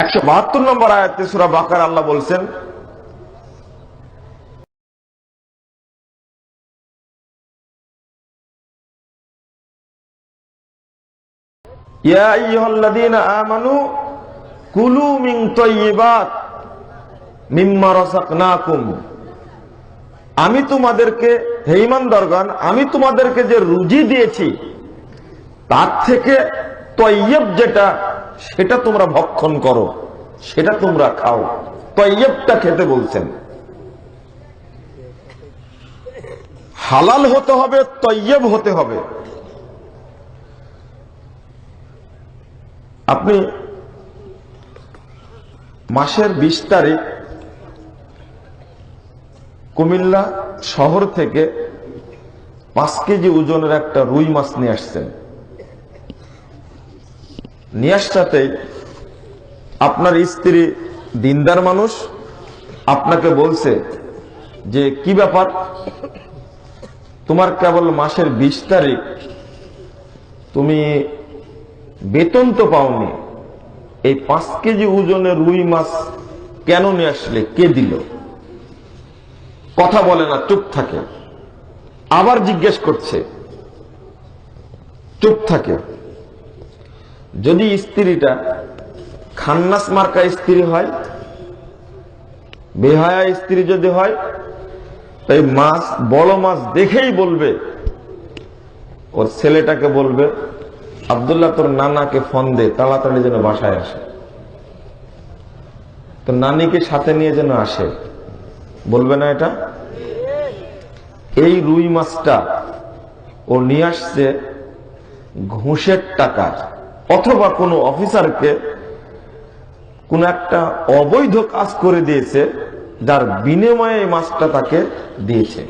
একশো বাহাত্তর নম্বর আয়াতে সুরা বাকার আল্লাহ বলছেন আমি তোমাদেরকে, হে ঈমানদারগণ, আমি তোমাদেরকে যে রুজি দিয়েছি, তার থেকে তৈয়ব যেটা সেটা তোমরা ভক্ষণ করো, সেটা তোমরা খাও। তৈয়বটা খেতে বলছেন। হালাল হতে হবে, তৈয়ব হতে হবে। আপনি মাসের বিশ তারিখ কুমিল্লা শহর থেকে পাঁচ কেজি ওজনের একটা রুই মাছ নিয়ে আসছেন। নিয়ে আপনার স্ত্রী দিনদার মানুষ আপনাকে বলছে যে, কি ব্যাপার? তোমার কেবল মাসের বিশ তারিখ। তুমি বেতন তো পাওনি। এই পাঁচ কেজি ওজনের রুই মাছ কেন নিয়ে আসলে? কে দিল? কথা বলে না, চুপ থাকে। আবার জিজ্ঞেস করছে, চুপ থাকে? যদি স্ত্রীটা খান্নাস মার্কা স্ত্রী হয়, বেহায়া স্ত্রী যদি হয়, তাই মাছ বড় মাছ দেখেই বলবে, ওর ছেলেটাকে বলবে, আবদুল্লাহ, তোর নানাকে ফোন দে, তাড়াতাড়ি যেন বাসায় আসে। তো নানিকে সাথে নিয়ে যেন আসে। বলবে না এটা? এই রুই মাছটা ও নিয়ে আসছে ঘুষের টাকা অথবা কোনো অফিসারকে কোন একটা অবৈধ কাজ করে দিয়েছে, যার বিনিময়ে এই মাছটা তাকে দিয়েছে।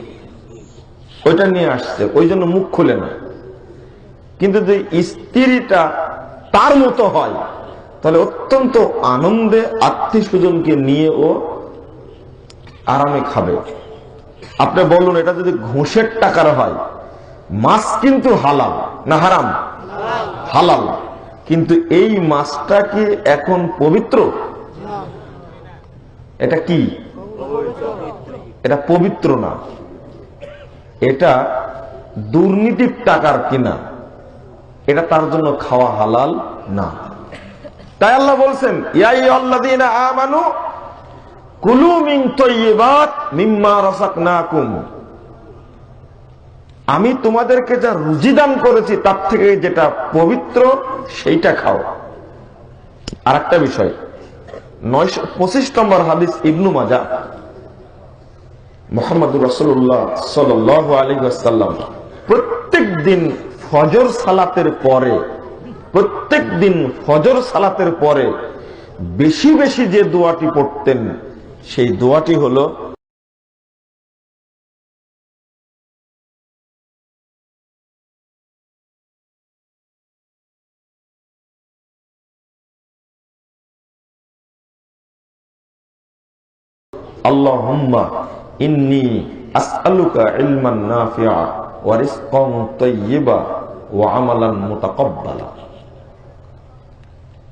ওইটা নিয়ে আসছে, ওই জন্য মুখ খুলে না। কিন্তু যদি স্ত্রীটা তার মতো হয়, তাহলে অত্যন্ত আনন্দে আত্মীয় স্বজনকে নিয়ে ও আরামে খাবে। আপনি বলুন, এটা যদি ঘুষের টাকার হয়, মাছ কিন্তু হালাল না হারাম? হালাল। কিন্তু এই মাছটা কি এখন পবিত্র? এটা কি? এটা পবিত্র না। এটা দুর্নীতির টাকার কিনা। এটা তার জন্য খাওয়া হালাল না। তাই আল্লাহ বলছেন আমানু কুলু মিন তৈবাত মিম্মা রাসাকনাকুম। আমি তোমাদেরকে যা রুজি দান করেছি, তার থেকে যেটা পবিত্র, সেইটা খাও। আর একটা বিষয়, নয়শো, পঁচিশ নম্বর হাদিস ইবনু মাজা মোহাম্মদুর রসুল্লাহ সাল আলী আসাল্লাম প্রত্যেক দিন ফজর সালাতের পরে প্রত্যেক দিন ফজর সালাতের পরে বেশি বেশি যে দোয়াটি পড়তেন, সেই দোয়াটি হলো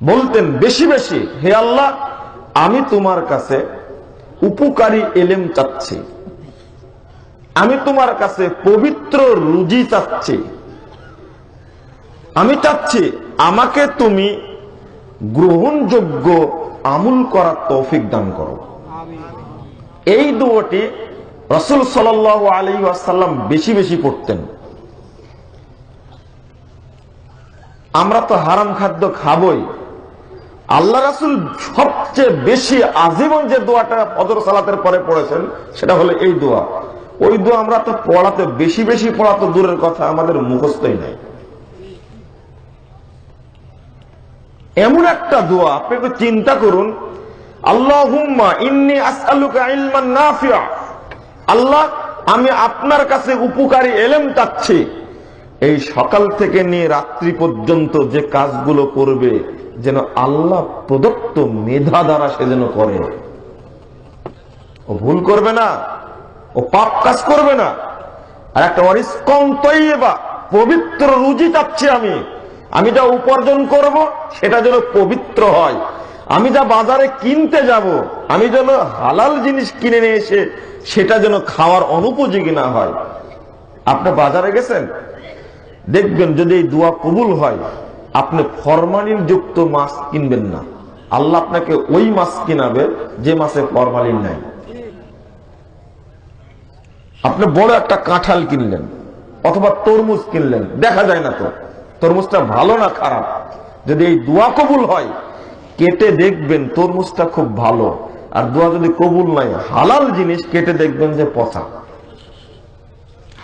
বলতেন, বেশি বেশি, হে আল্লাহ, আমি তোমার কাছে উপকারী এলেম চাচ্ছি। আমি তোমার কাছে পবিত্র রুজি চাচ্ছি। আমি চাচ্ছি আমাকে তুমি গ্রহণযোগ্য আমুল করার তৌফিক দান করো। এই দুটি রসুল সাল আলী আসাল্লাম বেশি বেশি পড়তেন আমরা তো হারাম খাদ্য খাবই। আল্লাহ রাসুল সবচেয়ে বেশি আজীবন যে দোয়াটা ফজর সালাতের পরে পড়েছেন, সেটা হলো এই দোয়া। ওই দোয়া আমরা তো পড়াতে, বেশি বেশি পড়া তো দূরের কথা, আমাদের মুখস্থই নাই। এমন একটা দোয়া, আপনি একটু চিন্তা করুন আল্লাহ, আমি আপনার কাছে উপকারী এলেম চাচ্ছি। এই সকাল থেকে নিয়ে রাত্রি পর্যন্ত যে কাজগুলো করবে, যেন আল্লাহ প্রদত্ত মেধা দ্বারা সে যেন করে। ও ভুল করবে না, ও পাপ কাজ করবে না। আর একটা অরিস্কং তৈবা পবিত্র রুজি চাচ্ছি আমি। আমি যা উপার্জন করব, সেটা যেন পবিত্র হয়। আমি যা বাজারে কিনতে যাব, আমি যেন হালাল জিনিস কিনে নিয়ে এসে সেটা যেন খাওয়ার অনুপযোগী না হয়। আপনি বাজারে গেছেন? দেখবেন যদি এই দোয়া কবুল হয়, আপনি ফরমালিন যুক্ত মাছ কিনবেন না। আল্লাহ আপনাকে ওই মাছ কিনাবে যে মাছে ফরমালিন নাই। আপনি বড় একটা কাঁঠাল কিনলেন, অথবা তরমুজ কিনলেন, দেখা যায় না তো। তরমুজটা ভালো না খারাপ? যদি এই দোয়া কবুল হয় কেটে দেখবেন তরমুজটা খুব ভালো। আর দোয়া যদি কবুল নাই, হালাল জিনিস কেটে দেখবেন যে পচা।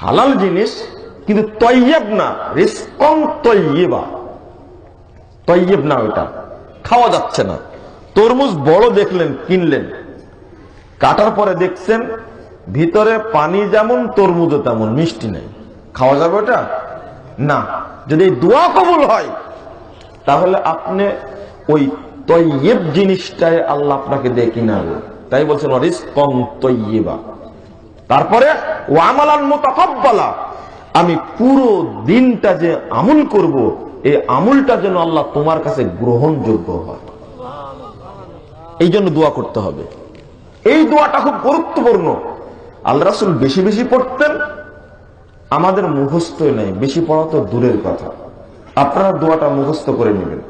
হালাল জিনিস কিন্তু তৈয়ব না, রিস্কন তৈবা তৈয়ব না ওটা খাওয়া যাচ্ছে না। তরমুজ বড় দেখলেন, কিনলেন। কাটার পরে দেখছেন, ভিতরে পানি যেমন, তরমুজও তেমন, মিষ্টি নেই। খাওয়া যাবে ওটা? না। যদি দোয়া কবুল হয়, তাহলে আপনি ওই তৈয়ব জিনিসটাই আল্লাহ আপনাকে দিয়ে কিনাবে তাই বলছেন রিস্কন তৈবা তারপরে, ওয়ামালান মোতাকাব্বালা। আমি পুরো দিনটা যে আমল করব, এই আমলটা যেন আল্লাহ তোমার কাছে গ্রহণযোগ্য হয়। এই জন্য দোয়া করতে হবে। এই দোয়াটা খুব গুরুত্বপূর্ণ। আল্লাহ বেশি বেশি পড়তেন, আমাদের মুখস্থই নাই, বেশি পড়া তো দূরের কথা। আপনারা দোয়াটা মুখস্থ করে নেবেন।